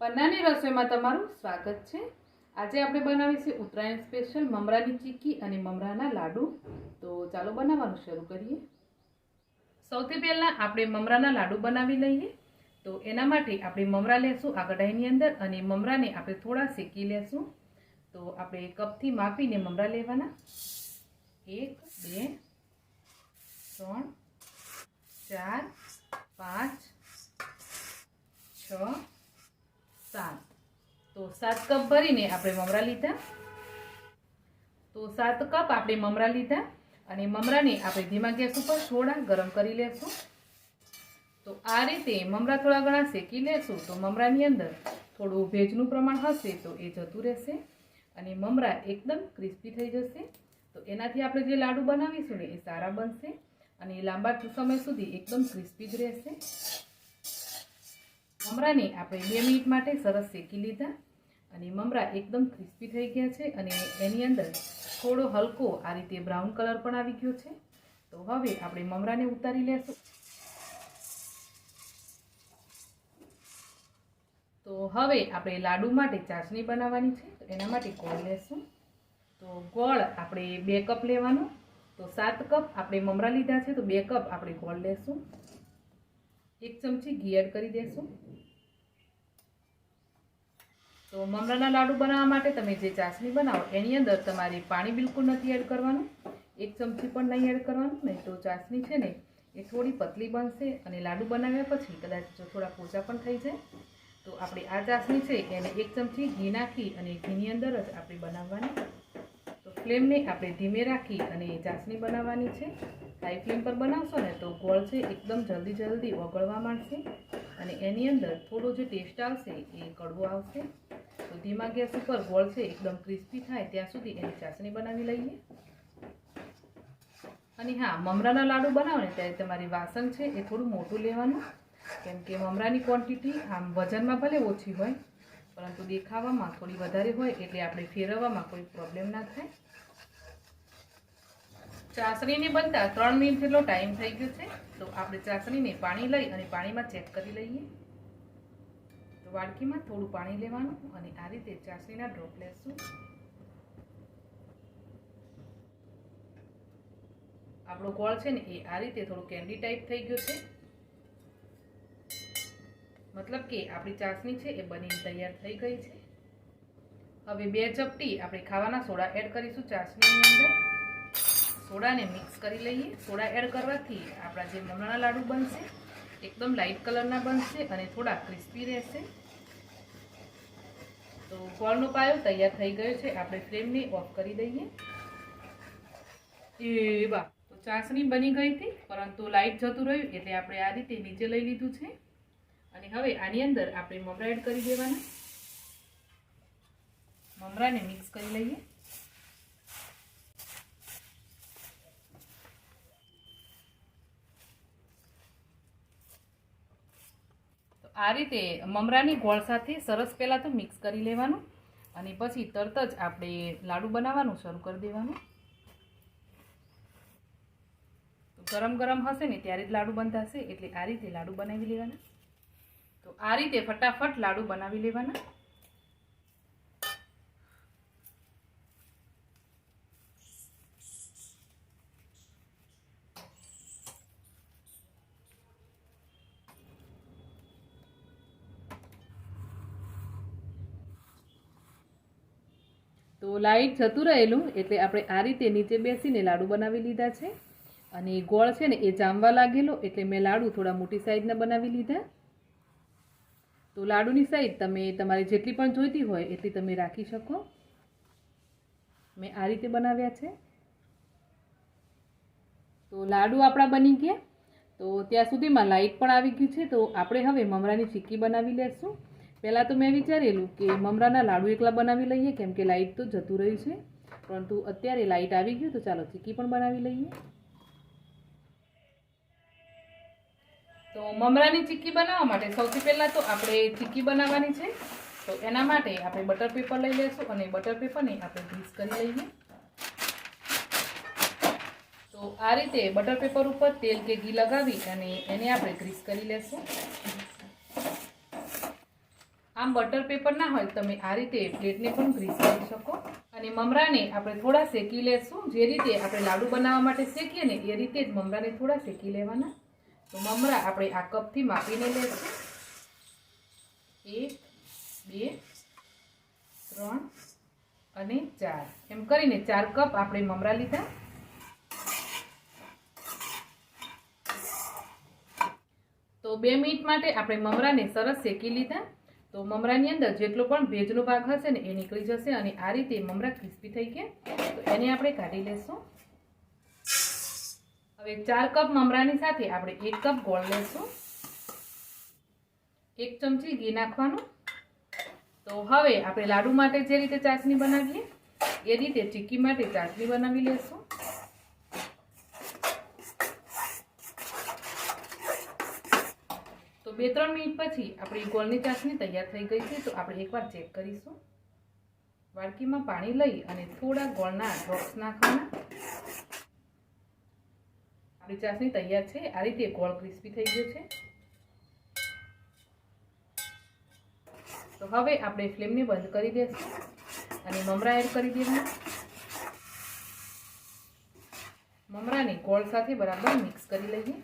પન્નાની રસોઈમાં તમારું સ્વાગત છે. આજે આપણે બનાવીશું ઉત્તરાયણ સ્પેશિયલ મમરાની ચીક્કી અને મમરાના લાડુ. તો ચાલો બનાવવાનું શરૂ કરીએ. સૌથી પહેલાં આપણે મમરાના લાડુ બનાવી લઈએ. તો એના માટે આપણે મમરા લેશું આ કઢાઈની અંદર અને મમરાને આપણે થોડા શેકી લેશું. તો આપણે કપથી માપીને મમરા લેવાના. એક, બે, ત્રણ, ચાર પાંચ છ સાત તો સાત કપ ભરીને આપણે મમરા લીધા. તો સાત કપ આપણે મમરા લીધા અને મમરાને આપણે ધીમા ગેસ ઉપર થોડા ગરમ કરી લેશું. તો આ રીતે મમરા થોડા ઘણા શેકી લેશું. તો મમરાની અંદર થોડું ભેજનું પ્રમાણ હશે તો એ જતું રહેશે અને મમરા એકદમ ક્રિસ્પી થઈ જશે. તો એનાથી આપણે જે લાડુ બનાવીશું ને એ સારા બનશે અને લાંબા સમય સુધી એકદમ ક્રિસ્પી જ રહેશે. મમરાને આપણે બે મિનિટ માટે સરસ શેકી લીધા. અને મમરા એકદમ ક્રિસ્પી થઈ ગયા છે અને એની અંદર થોડો હલકો આ રીતે બ્રાઉન કલર પણ આવી ગયો છે. તો હવે આપણે મમરાને ઉતારી લેશું. તો હવે આપણે લાડુ માટે ચાસણી બનાવવાની છે. એના માટે ગોળ લેશું. તો ગોળ આપણે બે કપ લેવાનો. તો સાત કપ આપણે મમરા લીધા છે. તો બે કપ આપણે ગોળ લેશું. એક ચમચી ઘી એડ કરી દેશું. તો મમરાના લાડુ બનાવવા માટે તમે જે ચાસણી બનાવો, એની અંદર તમારે પાણી બિલકુલ નથી એડ કરવાનું. એક ચમચી પણ નહીં એડ કરવાનું, નહીં તો ચાસણી છે ને, એ થોડી પતલી બનશે અને લાડુ બનાવ્યા પછી કદાચ થોડા પોચા પણ થઈ જાય. તો આપણે આ ચાસણી છે, એને એક ચમચી ઘી નાખી અને ઘીની અંદર જ આપણે બનાવવાની. તો ફ્લેમને આપણે ધીમે રાખી અને ચાસણી બનાવવાની છે. હાઈ ફ્લેમ પર બનાવશો ને તો ગોળ છે, એકદમ જલ્દી જલ્દી ઓગળવા માંડશે. અને એની અંદર થોડો જે ટેસ્ટ આવશે એ કડવો આવશે. તો ધીમા ગેસ ઉપર ગોળ છે, એકદમ ક્રિસ્પી થાય, ત્યાં સુધી એની ચાસણી બનાવી લઈએ. અને હા, મમરાના લાડુ બનાવો ત્યારે તમારી વાસણ છે એ થોડું મોટું લેવાનું. કેમ કે મમરાની ક્વોન્ટિટી આમ વજનમાં ભલે ઓછી હોય, પરંતુ દેખાવામાં થોડી વધારે હોય, એટલે આપણે ફેરવવામાં કોઈ પ્રોબ્લેમ ના થાય. ચાસણીને બનતા ત્રણ મિનિટ જેટલો ટાઈમ થઈ ગયો છે. તો આપણે ચાસણીને પાણી લઈ અને પાણીમાં ચેક કરી લઈએ. તો વાડકીમાં થોડું પાણી લેવાનું અને આ રીતે ચાસણીના ડ્રોપ લેશું. આપણો ગોળ છે ને એ આ રીતે થોડું કેન્ડી ટાઈપ થઈ ગયો છે. મતલબ કે આપણી ચાસણી છે એ બનીને તૈયાર થઈ ગઈ છે. હવે બે ચપટી આપણે ખાવાના સોડા એડ કરીશું ચાસણીની અંદર. સોડાને મિક્સ કરી લઈએ. સોડા એડ કરવાથી આપણા જે મમરાના લાડુ બનશે, એકદમ લાઇટ કલરના બનશે અને થોડા ક્રિસ્પી રહેશે. તો ગોળનો પાયો તૈયાર થઈ ગયો છે. આપણે ફ્લેમને ઓફ કરી દઈએ. એ બા તો ચાસણી બની ગઈ હતી, પરંતુ લાઇટ જતું રહ્યું એટલે આપણે આ રીતે નીચે લઈ લીધું છે. અને હવે આની અંદર આપણે મમરા એડ કરી દેવાના. મમરાને મિક્સ કરી લઈએ. આ રીતે મમરાની ગોળ સાથે સરસ પહેલાં તો મિક્સ કરી લેવાનું અને પછી તરત જ આપણે લાડુ બનાવવાનું શરૂ કરી દેવાનું. ગરમ ગરમ હશે ને ત્યારે જ લાડુ બંધાશે એટલે આ રીતે લાડુ બનાવી લેવાના. તો આ રીતે ફટાફટ લાડુ બનાવી લેવાના. તો લાઇટ જતું રહેલું એટલે આપણે આ રીતે નીચે બેસીને લાડુ બનાવી લીધા છે. અને ગોળ છે ને એ જામવા લાગેલો એટલે મેં લાડુ થોડા મોટી સાઈઝના બનાવી લીધા. તો લાડુની સાઈઝ તમે તમારે જેટલી પણ જોઈતી હોય એટલી તમે રાખી શકો. મેં આ રીતે બનાવ્યા છે. તો લાડુ આપણા બની ગયા. તો ત્યાં સુધીમાં લાઇટ પણ આવી ગયું છે. તો આપણે હવે મમરાની ચીક્કી બનાવી લેશું. પહેલાં તો મેં વિચારેલું કે મમરાના લાડુ એકલા બનાવી લઈએ, કેમ કે લાઇટ તો જતું રહ્યું છે. પરંતુ અત્યારે લાઇટ આવી ગયું તો ચાલો ચીકી પણ બનાવી લઈએ. તો મમરાની ચીક્કી બનાવવા માટે સૌથી પહેલાં તો આપણે ચીક્કી બનાવવાની છે. તો એના માટે આપણે બટર પેપર લઈ લઈશું અને બટર પેપરને આપણે ગ્રીસ કરી લઈએ. તો આ રીતે બટર પેપર ઉપર તેલ કે ઘી લગાવી અને એને આપણે ગ્રીસ કરી લેશું. આમ બટર પેપર ના હોય તમે આ રીતે પ્લેટને પણ ગ્રીસ કરી શકો. અને મમરાને આપણે થોડા શેકી લેશું. જે રીતે આપણે લાડુ બનાવવા માટે શેકીએ ને એ રીતે જ મમરાને થોડા શેકી લેવાના. તો મમરા આપણે આ કપથી માપીને લેશું. એક, બે, ત્રણ અને ચાર. એમ કરીને ચાર કપ આપણે મમરા લીધા. તો બે મિનિટ માટે આપણે મમરાને સરસ શેકી લીધા. તો મમરાની અંદર જેટલો પણ ભેજનો ભાગ હશે ને એ નીકળી જશે અને આ રીતે મમરા ક્રિસ્પી થઈ ગયા. તો એને આપણે કાઢી લેશું. હવે ચાર કપ મમરાની સાથે આપણે એક કપ ગોળ લેશું. એક ચમચી ઘી નાખવાનું. તો હવે આપણે લાડુ માટે જે રીતે ચાસણી બનાવીએ, એ રીતે ચીક્કી માટે ચાસણી બનાવી લેશું. બે ત્રણ મિનિટ પછી આપણી ગોળની ચાસણી તૈયાર થઈ ગઈ છે, તો આપણે એકવાર ચેક કરીશું. વાડકીમાં પાણી લઈ અને થોડા ગોળના ડ્રોપ્સ નાખવાના. આપણી ચાસણી તૈયાર છે, આ રીતે ગોળ ક્રિસ્પી થઈ ગયો છે. તો હવે આપણે ફ્લેમને બંધ કરી દઈશું અને મમરા એડ કરી દેવાના. મમરાને ગોળ સાથે બરાબર મિક્સ કરી લઈએ.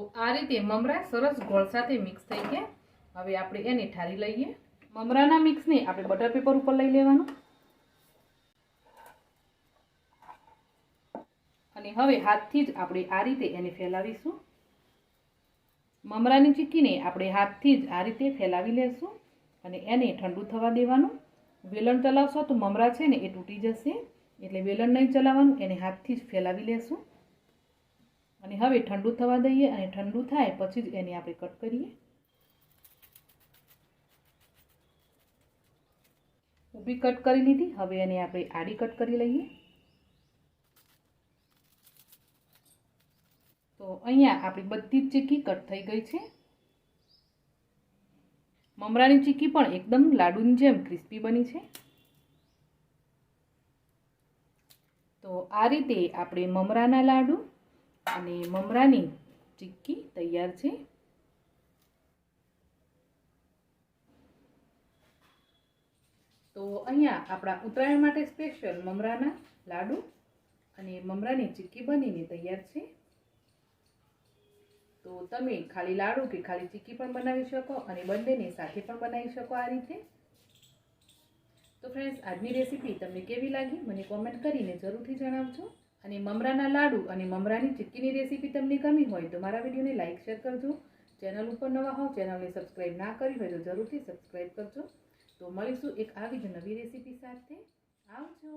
તો આ રીતે મમરા સરસ ગોળ સાથે મિક્સ થઈ ગયા. હવે આપણે એને ઠારી લઈએ. મમરાના મિક્સને આપણે બટર પેપર ઉપર લઈ લેવાનું. અને હવે હાથથી જ આપણે આ રીતે એને ફેલાવીશું. મમરાની ચીક્કીને આપણે હાથથી જ આ રીતે ફેલાવી લેશું અને એને ઠંડુ થવા દેવાનું. વેલણ ચલાવશો તો મમરા છે ને એ તૂટી જશે. એટલે વેલણ નહીં ચલાવવાનું, એને હાથથી જ ફેલાવી લેશું. અને હવે ઠંડુ થવા દઈએ અને ઠંડુ થાય પછી જ એને આપણે કટ કરીએ. ઊભી કટ કરી લીધી. હવે એને આપણે આડી કટ કરી લઈએ. તો અહીંયા આપણી બધી જ ચીકી કટ થઈ ગઈ છે. મમરાની ચીકી પણ એકદમ લાડુની જેમ ક્રિસ્પી બની છે. તો આ રીતે આપણે મમરાના લાડુ અને મમરાની ચીક્કી તૈયાર છે. તો અહીંયા આપણા ઉત્તરાયણ માટે સ્પેશિયલ મમરાના લાડુ અને મમરાની ચીક્કી બનીને તૈયાર છે. તો તમે ખાલી લાડુ કે ખાલી ચીક્કી પણ બનાવી શકો અને બંનેને સાથે પણ બનાવી શકો આ રીતે. તો ફ્રેન્ડ્સ આજની રેસીપી તમને કેવી લાગી? મને કોમેન્ટ કરીને જરૂરથી જણાવજો. અને મમરાના લાડુ અને મમરાની ચીક્કીની રેસીપી તમને ગમી હોય તો મારા વિડીયોને લાઇક શેર કરજો. ચેનલ ઉપર નવા હોવ ચેનલને સબસ્ક્રાઈબ ના કરી હોય તો જરૂરથી સબસ્ક્રાઈબ કરજો. તો મળીશું એક આવી જ નવી રેસીપી સાથે. આવજો.